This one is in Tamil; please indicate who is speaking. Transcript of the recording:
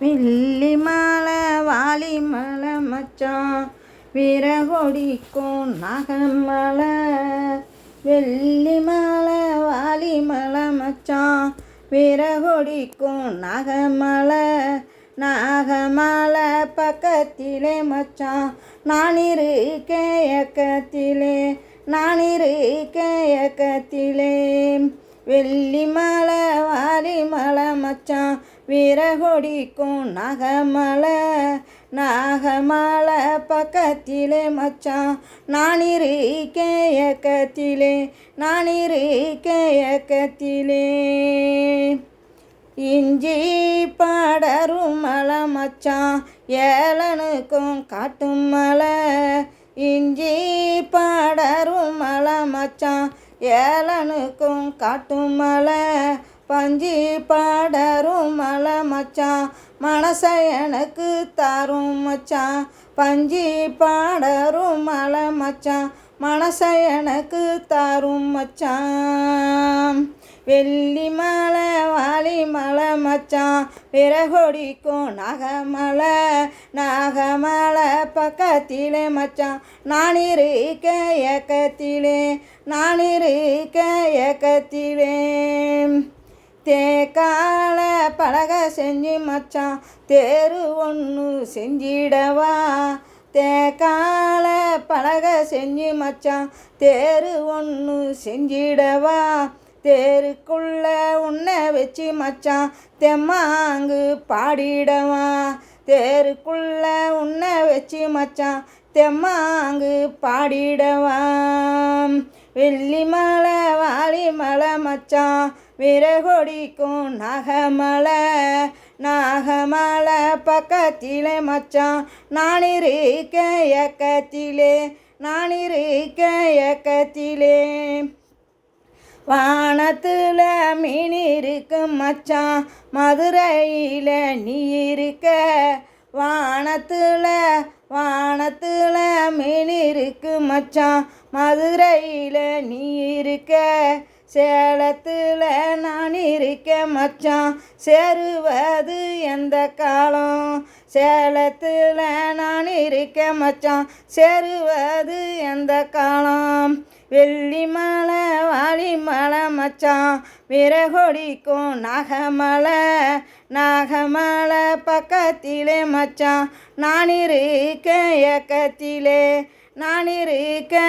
Speaker 1: வெள்ளி மலை வாலி மலை மச்சான். வீரகொடிக்கும் நகமலை வெள்ளி மலை வாலி மலை மச்சான். வீரகொடிக்கும் நகமலை நாகமலை பக்கத்திலே மச்சான். நான் இருக்கேன் ஏக்கத்திலே நான் இருக்கேன் ஏக்கத்திலே வெள்ளி மலை வாலி மலை மச்சான். வீரகொடிக்கும் நகமலை நாகமலை பக்கத்திலே மச்சான் நான் இருக்கேன் ஏக்கத்திலே நான் இஞ்சி பாடரும் மலை மச்சான் ஏழனுக்கும் காட்டும் மலை. இஞ்சி பாடரும் மலை மச்சான் ஏளனுக்கும் காட்டும் மலை. பஞ்சி பாடரும் மலை மச்சான் மனச எனக்கு தரும் மச்சான் பஞ்சி பாடரும் மலை மச்சான் மனச எனக்கு தரும் மச்சான் வெள்ளி மலை வாலி மலை மச்சான் பிறகொடிக்கும் நகமலை நாகமலை பக்கத்திலே மச்சான் நான் இருக்க இயக்கத்திலே நான் இருக்க இயக்கத்திலே. தேக்கால பழக செஞ்சு மச்சான் தேரு ஒன்று செஞ்சிடவா? தேக்கால பழக செஞ்சு மச்சான் தேரு ஒன்று செஞ்சிடவா? தேருக்குள்ள உன்னை வச்சு மச்சான் தெம்மாங்கு பாடிடவா? தேருக்குள்ள உன்னை வச்சு மச்சான் தெம்மாங்கு பாடிடவாம் வெள்ளி மலை வாலி மலை மச்சான் விறகொடிக்கும் நகமலை நாகமலை பக்கத்திலே மச்சான் நான் இருக்க ஏக்கத்திலே நான் இருக்க வானத்தில் மீன் இருக்கு மச்சான் மதுரையில் நீ இருக்க வானத்தில் வானத்தில் மீன் இருக்கு மச்சான் மதுரையில் நீ இருக்க சேலத்தில் இருக்க மச்சான் சேருவது எந்த காலம்? சேலத்தில் நான் இருக்க மச்சான் சேருவது எந்த காலம்? வெள்ளி மலை வாலி மலை மச்சான் விறகொடிக்கும் நாகமலை நாகமலை பக்கத்திலே மச்சான் நான் இருக்க ஏக்கத்திலே நான் இருக்க